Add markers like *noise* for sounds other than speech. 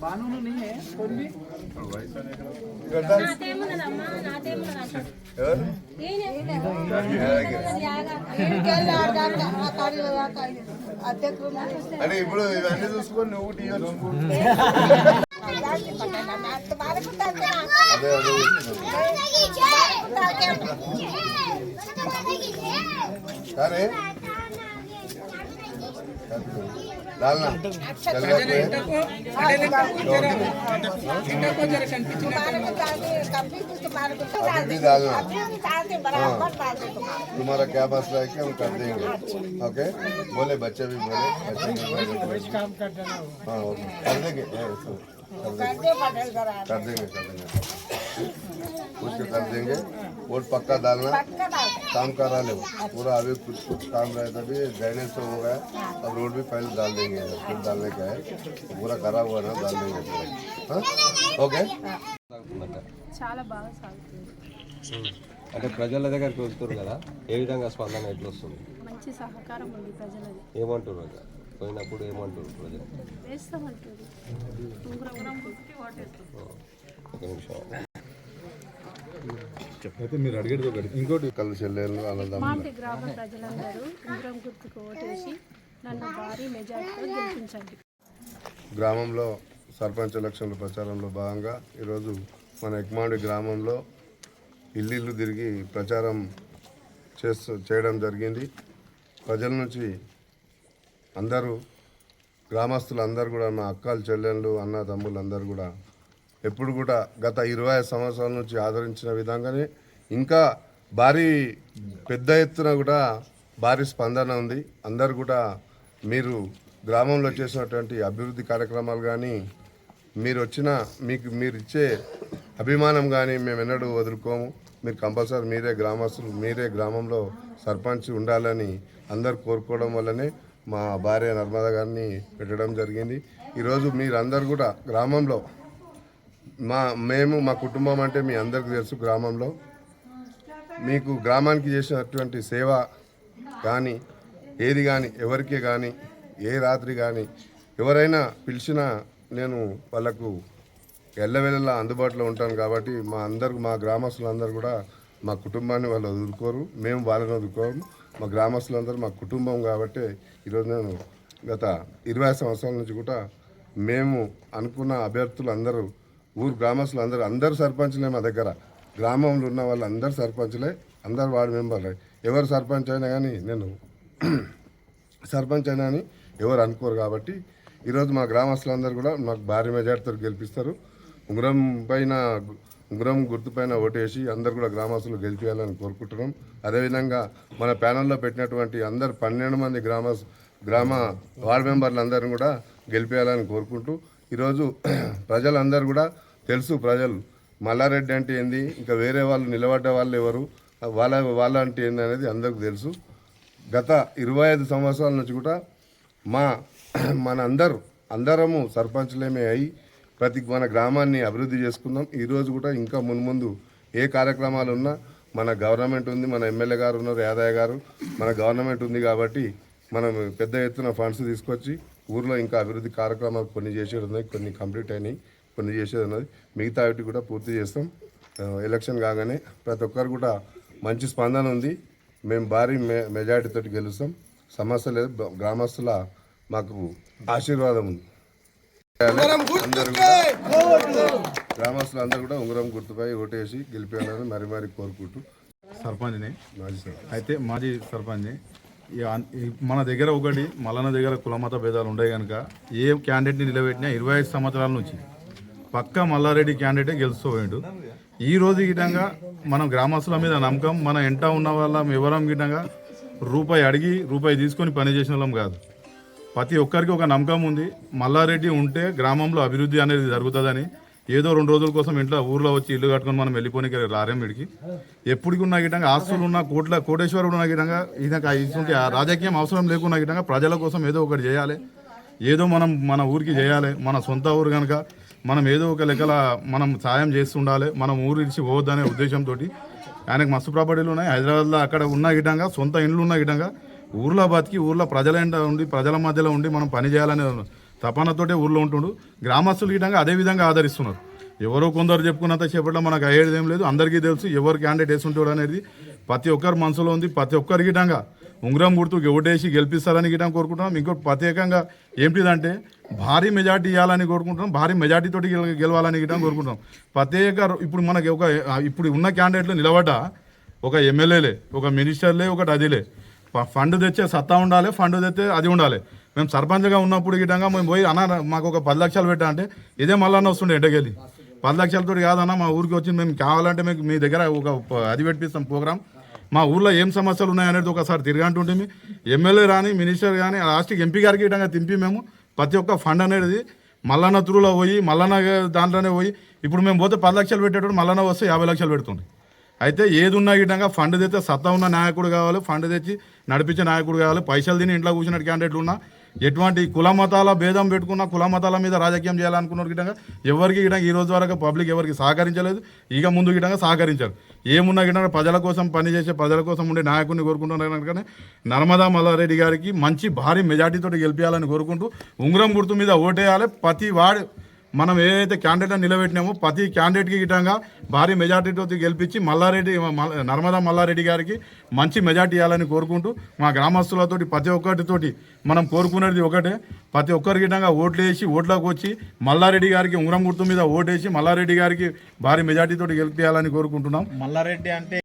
బాను కొన్ని అంటే ఇప్పుడు ఇవన్నీ చూసుకొని నువ్వు అదే అదే కానీ डालना। अभी भी डालना तुम्हारा क्या मसला है कि हम कर देंगे। ओके? बोले बच्चे भी बोले हाँ कर देंगे। कर देंगे कर देंगे। कर देंगे पूछ के कर देंगे वोट पक्का डालना काम करा ले पूरा अभी कुछ कुछ काम रहता भी ड्रेनेज तो हो गया अब रोड भी पहले डाल देंगे फिर डालने का है तो पूरा करा हुआ ना डाल देंगे पूरा हाँ? ओके చాలా బాగా సాగుతుంది అంటే ప్రజల దగ్గరికి వెళ్తారు కదా ఏ విధంగా స్పందన ఎట్లా వస్తుంది మంచి సహకారం ఉంది ప్రజలది ఏమంటారు అక్కడ పోయినప్పుడు ఏమంటారు ప్రజలు వేస్తామంటుంది ఉంగరం ఒక నిమిషం అయితే మీరు అడిగేది ఒకటి. ఇంకోటి కళ్ళు చెల్లెళ్ళు అన్నదమ్ములు. మాటి గ్రామ ప్రజలందరూ ఉంగరం గుర్తుకు ఓటేసి నన్ను భారీ మెజార్టీతో గెలిపించండి. గ్రామంలో సర్పంచ్ ఎలక్షన్ల ప్రచారంలో భాగంగా ఈరోజు మన ఎక్మాడి గ్రామంలో ఇల్లు తిరిగి ప్రచారం చేస్తూ చేయడం జరిగింది. ప్రజల నుంచి అందరూ గ్రామస్తులు అందరూ కూడా మా అక్కలు చెల్లెళ్ళు అన్న తమ్ముళ్ళు అందరూ కూడా ఎప్పుడు కూడా గత ఇరవై సంవత్సరాల నుంచి ఆదరించిన విధంగానే ఇంకా భారీ పెద్ద ఎత్తున కూడా భారీ స్పందన ఉంది. అందరు కూడా మీరు గ్రామంలో చేసినటువంటి అభివృద్ధి కార్యక్రమాలు కానీ మీరు వచ్చిన మీకు మీరు ఇచ్చే అభిమానం కానీ మేము ఎన్నడూ వదులుకోము. మీరు కంపల్సరీ మీరే గ్రామస్తులు మీరే గ్రామంలో సర్పంచ్ ఉండాలని అందరు కోరుకోవడం వల్లనే మా భార్య నర్మదా గారిని పెట్టడం జరిగింది. ఈరోజు మీరందరూ కూడా గ్రామంలో మా మేము మా కుటుంబం అంటే మీ అందరికీ తెలుసు గ్రామంలో. మీకు గ్రామానికి చేసినటువంటి సేవ కానీ ఏది కానీ ఎవరికి కానీ ఏ రాత్రి కానీ ఎవరైనా పిలిచినా నేను వాళ్ళకు ఎల్లవెల్లలా అందుబాటులో ఉంటాను కాబట్టి మా అందరు మా గ్రామస్తులందరూ కూడా మా కుటుంబాన్ని వాళ్ళు వదులుకోరు. మేము వాళ్ళని వదులుకోరు మా గ్రామస్తులందరూ మా కుటుంబం కాబట్టి ఈరోజు నేను గత ఇరవై సంవత్సరాల నుంచి కూడా మేము అనుకున్న అభ్యర్థులు అందరూ ఊరు గ్రామస్తులు అందరూ అందరు సర్పంచులే మా దగ్గర. గ్రామంలో ఉన్న వాళ్ళు అందరు సర్పంచ్లే అందరు వార్డు మెంబర్లే. ఎవరు సర్పంచ్ అయినా కానీ నేను *clears throat* సర్పంచ్ అయినా అని ఎవరు అనుకోరు కాబట్టి ఈరోజు మా గ్రామస్తులందరూ కూడా మాకు భారీ మెజార్టీతో గెలిపిస్తారు. ఉంగరం పైన ఉంగరం గుర్తుపైన ఓటేసి అందరు కూడా గ్రామస్తులు గెలిపేయాలని కోరుకుంటున్నాం. అదేవిధంగా మన ప్యానల్లో పెట్టినటువంటి అందరు పన్నెండు మంది గ్రామ గ్రామ వార్డు మెంబర్లు కూడా గెలిపేయాలని కోరుకుంటూ ఈరోజు *clears throat* ప్రజలందరూ కూడా తెలుసు ప్రజలు. మల్లారెడ్డి అంటే ఏంది? ఇంకా వేరే వాళ్ళు నిలబడ్డ వాళ్ళు ఎవరు? వాళ్ళ వాళ్ళ అంటే ఏంది అనేది అందరికి తెలుసు. గత ఇరవై ఐదు సంవత్సరాల నుంచి కూడా మా మన అందరూ అందరము సర్పంచ్లేమే అయి ప్రతి మన గ్రామాన్ని అభివృద్ధి చేసుకుందాం ఈరోజు కూడా ఇంకా మున్ముందు ఏ కార్యక్రమాలు ఉన్నా మన గవర్నమెంట్ ఉంది మన ఎమ్మెల్యే గారు ఉన్నారు యాదయ్య గారు. మన గవర్నమెంట్ ఉంది కాబట్టి మనం పెద్ద ఎత్తున ఫండ్స్ తీసుకొచ్చి ఊర్లో ఇంకా అభివృద్ధి కార్యక్రమాలు కొన్ని చేసేది ఉన్నాయి కొన్ని కంప్లీట్ అయినాయి. కొన్ని చేసేది ఉన్నది. మిగతా వాటి కూడా పూర్తి చేస్తాం. ఎలక్షన్ కాగానే ప్రతి ఒక్కరు కూడా మంచి స్పందన ఉంది. మేము భారీ మె మెజార్టీతో గెలుస్తాం. సమస్య లేదు. గ్రామస్తుల మాకు ఆశీర్వాదం ఉంది. అందరూ కూడా గ్రామస్తులు అందరూ కూడా ఉంగరం గుర్తుపై ఓటేసి గెలిపేయాలని మరి మరి కోరుకుంటూ. సర్పంచ్ని. అయితే మాజీ సర్పంచ్ని. మన దగ్గర ఒకటి మల్లన్న దగ్గర కులమత భేదాలు ఉన్నాయి కనుక ఏ క్యాండిడేట్ని నిలబెట్టినా ఇరవై ఐదు సంవత్సరాల నుంచి పక్క మల్లారెడ్డి క్యాండిడేటే గెలుస్తూ ఈ రోజు గిటంగా మనం గ్రామస్తుల మీద నమ్మకం మన ఎంట ఉన్న వాళ్ళం ఎవరం గిటంగా రూపాయి అడిగి రూపాయి తీసుకొని పనిచేసిన వాళ్ళం కాదు. ప్రతి ఒక్కరికి ఒక నమ్మకం ఉంది. మల్లారెడ్డి ఉంటే గ్రామంలో అభివృద్ధి అనేది జరుగుతుందని ఏదో రెండు రోజుల కోసం ఇంట్లో ఊర్లో వచ్చి ఇల్లు కట్టుకొని మనం వెళ్ళిపోయి రారేం వీడికి. ఎప్పటికి ఉన్న గిటంగా ఆస్తులు ఉన్న కోట్ల కోటేశ్వరుడు ఉన్న గిటంగా ఇదంగా ఇటువంటి ఆ రాజకీయం అవసరం లేకున్న గిటంగా ప్రజల కోసం ఏదో ఒకటి చేయాలి. ఏదో మనం మన ఊరికి చేయాలి మన సొంత ఊరు కనుక మనం ఏదో ఒక లెక్కల మనం సాయం చేస్తుండాలి మనం ఊరు ఇడిచి పోవద్దనే ఉద్దేశంతో ఆయనకు మస్తు ప్రాపర్టీలు ఉన్నాయి. హైదరాబాద్లో అక్కడ ఉన్న గిటంగా సొంత ఇండ్లు ఉన్న గిటంగా ఊర్లో బతికి ఊర్లో ప్రజల ఉండి ప్రజల మధ్యలో ఉండి మనం పని చేయాలనే తపనతోటే ఊర్లో ఉంటుండు. గ్రామస్తులు గిటంగా అదే విధంగా ఆదరిస్తున్నారు. ఎవరో కొందరు చెప్పుకున్నంత చేపట్ల మనకు అయ్యేది ఏం లేదు. అందరికీ తెలుసు ఎవరు క్యాండిడేట్ వేసుంటాడు అనేది. ప్రతి ఒక్కరి మనసులో ఉంది. ప్రతి ఒక్కరి గిటంగా ఉంగరం గుర్తు ఓటేసి గెలిపిస్తారని గిటం కోరుకుంటున్నాం. ఇంకోటి ప్రత్యేకంగా ఏంటిదంటే భారీ మెజార్టీ ఇవ్వాలని కోరుకుంటున్నాం. భారీ మెజార్టీతోటి గెలవాలని గిటం కోరుకుంటున్నాం. ప్రత్యేక ఇప్పుడు మనకి ఒక ఇప్పుడు ఉన్న క్యాండిడేట్లు నిలబడ్డా ఒక ఎమ్మెల్యేలే ఒక మినిస్టర్లే ఒకటి అదిలే. ఫండ్ తెచ్చే సత్తా ఉండాలి ఫండ్ తెచ్చే అది ఉండాలి. మేము సర్పంచ్గా ఉన్నప్పుడు గిట్టంగా మేము పోయి అన్న మాకు ఒక పది లక్షలు పెట్టా అంటే ఇదే మళ్ళీ వస్తుండే ఎంటకెళ్ళి పది లక్షలతో కాదన్న మా ఊరికి వచ్చి మేము కావాలంటే మీకు మీ దగ్గర ఒక అది పెట్టిస్తాం ప్రోగ్రామ్ మా ఊళ్ళో ఏం సమస్యలు ఉన్నాయనేది ఒకసారి తిరగంటుంటే ఎమ్మెల్యే రాని మినిస్టర్ కానీ లాస్ట్కి ఎంపీ గారికి గిట్టంగా తింపి మేము ప్రతి ఒక్క ఫండ్ అనేది మల్లన్న త్రూలో పోయి మల్లన్న దాంట్లోనే పోయి ఇప్పుడు మేము పోతే పది లక్షలు పెట్టేటప్పుడు మల్లన్న వస్తే యాభై లక్షలు పెడుతుంది అయితే ఏది ఉన్నా గిట్టంగా ఫండ్ తెస్తే సత్తా ఉన్న నాయకుడు కావాలి ఫండ్ తెచ్చి నడిపించే నాయకుడు కావాలి పైసలు తిని ఇంట్లో కూర్చున్నట్టు క్యాండిడేట్లు ఉన్నా ఎటువంటి కుల మతాల భేదం పెట్టుకున్న కుల మతాల మీద రాజకీయం చేయాలనుకున్న గిట్టంగా ఎవరికి గిట్టంగా ఈ రోజు వరకు పబ్లిక్ ఎవరికి సహకరించలేదు ఇక ముందు గిట్టంగా సహకరించారు. ఏమున్నా గిట్టంగా ప్రజల కోసం పనిచేసే ప్రజల కోసం ఉండే నాయకుడిని కోరుకుంటున్నారు కనుక నర్మదా మల్లారెడ్డి గారికి మంచి భారీ మెజార్టీతో గెలిపించాలని కోరుకుంటూ ఉంగరం గుర్తు మీద ఓటేయాలి. ప్రతి వాడు మనం ఏదైతే క్యాండిడేట్ నిలబెట్టినామో ప్రతి క్యాండిడేట్కి గిట్టంగా భారీ మెజార్టీతో గెలిపించి మల్లారెడ్డి నర్మదా మల్లారెడ్డి గారికి మంచి మెజార్టీ ఇవ్వాలని కోరుకుంటూ మా గ్రామస్తులతోటి ప్రతి ఒక్కటితోటి మనం కోరుకునేది ఒకటే. ప్రతి ఒక్కరి గిట్టంగా ఓట్లు వేసి ఓట్లోకి వచ్చి మల్లారెడ్డి గారికి ఉంగరం గుర్తు మీద ఓటేసి మల్లారెడ్డి గారికి భారీ మెజార్టీతో గెలిపించాలని కోరుకుంటున్నాం. మల్లారెడ్డి అంటే